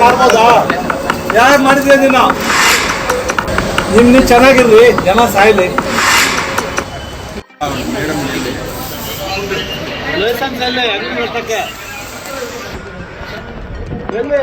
ಮಾಡ್ಬೋದಾ ಯಾರು ಮಾಡಿದ್ರಿ ನೀನು ನಿಮ್ ನೀವು ಚೆನ್ನಾಗಿರ್ಲಿ ಜನ ಸಾಯ್ಲಿ ಎಲ್ಲಿ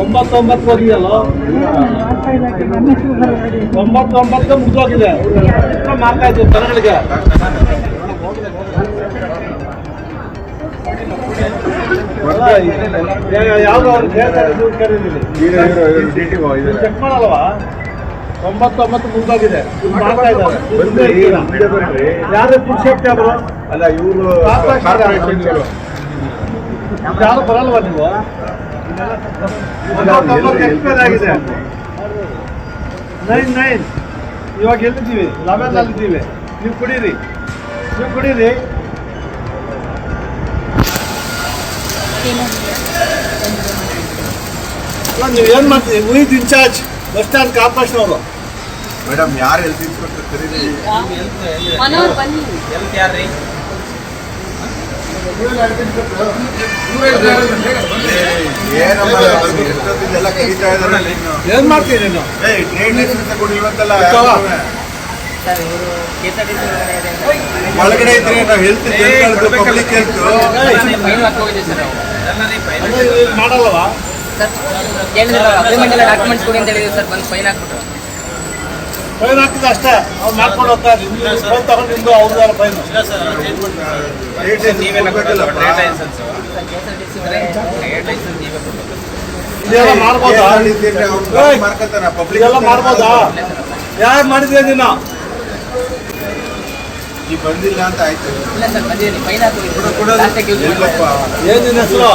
ಒಂಬತ್ತೊಂಬತ್ತು ಹೋಗಿದೆಯಲ್ಲ ಒಂಬತ್ತೊಂಬತ್ತು ಮುಗಿದೋಗಿದೆ. ಮಾಡ್ತಾ ಇದ್ದೀವಿ ಜನಗಳಿಗೆ ಯಾವ್ದು ಅವ್ರು ಚೆಕ್ ಮಾಡಲ್ವಾ? ಒಂಬತ್ತೊಂಬತ್ತು ಮುಗ್ದೋಗಿದೆ. ಇವ್ರು ಮಾಡ್ತಾ ಇದ್ದಾರೆ ಯಾರು ಫುಡ್ ಸೇಫ್ಟಿ ಅವರು ಅಲ್ಲ ಇವರು. ಯಾರು ಬರಲ್ವಾ ನೀವು? ಆಗಿದೆ. Nine nine. ಇವಾಗ ಎಲ್ಲಿದ್ದೀವಿ? ಲೆವೆನ್ ಅಲ್ಲಿ ಇದ್ದೀವಿ ನೀವು ಕುಡೀರಿ. ನೀವು ಕುಡೀರಿ. ಅಲ್ಲ, ನೀವು ಏನು ಮಾಡ್ತೀವಿ with in-charge bus stand corporation ಅವರು ಮೇಡಮ್ ಯಾರು ಹೆಲ್ತ್ ಇನ್ಸ್ಪೆಕ್ಟರ್ ಕರೀರಿ? ಬನ್ನಿ. ಏನಮ್ಮ ಏನ್ ಮಾಡ್ತೀನಿ ನೀನು ಒಳಗಡೆ ಇದ್ರೆ ನಾವು ಹೆಲ್ತ್ ಪಬ್ಲಿಕ್ ಹೆಲ್ತ್ ಮಾಡಲ್ವಾ ಡಾಕ್ಯುಮೆಂಟ್ಸ್ ಕೊಡಿ ಅಂತ ಹೇಳಿದ್ವಿ ಸರ್ ಬಂದು ಫೈನ್ ಹಾಕ್ಬಿಟ್ರು ಫೈನ್ ಹಾಕಿದ್ರೆ ಅಷ್ಟೇ. ಅವ್ರು ಮಾಡ್ಕೊಂಡು ಹೋಗ್ತಾರೆ ಫೈನ್ ತಗೊಂಡು ನಿಮ್ದು ಅವ್ರದ್ದಾರ ಫೈನ್. ಇದೆಲ್ಲ ಮಾಡ್ಬೋದಾ? ಇದೆಲ್ಲ ಮಾಡ್ಬೋದಾ? ಯಾರು ಮಾಡಿದ್ರೆ ನೀನು ಈ ಬಂದಿಲ್ಲ ಅಂತ ಆಯ್ತು. ಇಲ್ಲ ಸರ್ ಬಂದಿದ್ದೀನಿ ಫೈನ್ ಹಾಕಿ ಹೋಗಿದ್ದೀವಿ ಕೊಡೋದು. ಪ್ಲಾಸ್ಟಿಕ್ ಯೂಸ್ ಇಲ್ಲಪ್ಪ. ಏನ್ ನಿನ್ನ ಹೆಸರು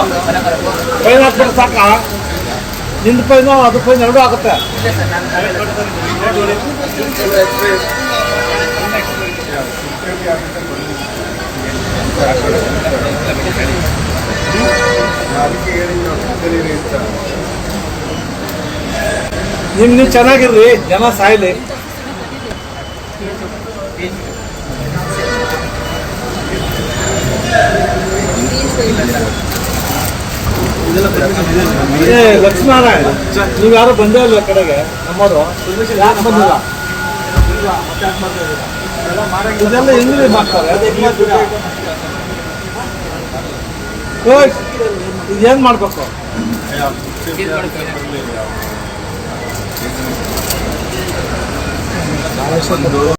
ಫೈನ್ ಹಾಕ್ಬಿಟ್ಟು ಸಾಕ? ನಿಂದು ಪೈನೋ ಅದು ಫೈನ್ ಎರಡೂ ಆಗುತ್ತೆ. ನಿಮ್ ನೀವು ಚೆನ್ನಾಗಿರ್ರಿ ಜನ ಸಾಯ್ಲಿ. ಏ, ಲಕ್ಷ್ಮೀನಾರಾಯಣ, ನೀವು ಯಾರು ಬಂದೇ ಇಲ್ಲ ಕಡೆಗೆ, ನಮ್ಮವರು. ಯಾಕೆ ಬಂದಿಲ್ಲ? ಇದೆಲ್ಲ ಹೆಂಗ್ರಿ ಮಾಡ್ತಾರೆ. ಇದೇನ್ ಮಾಡ್ಬೇಕು? ಒಂದು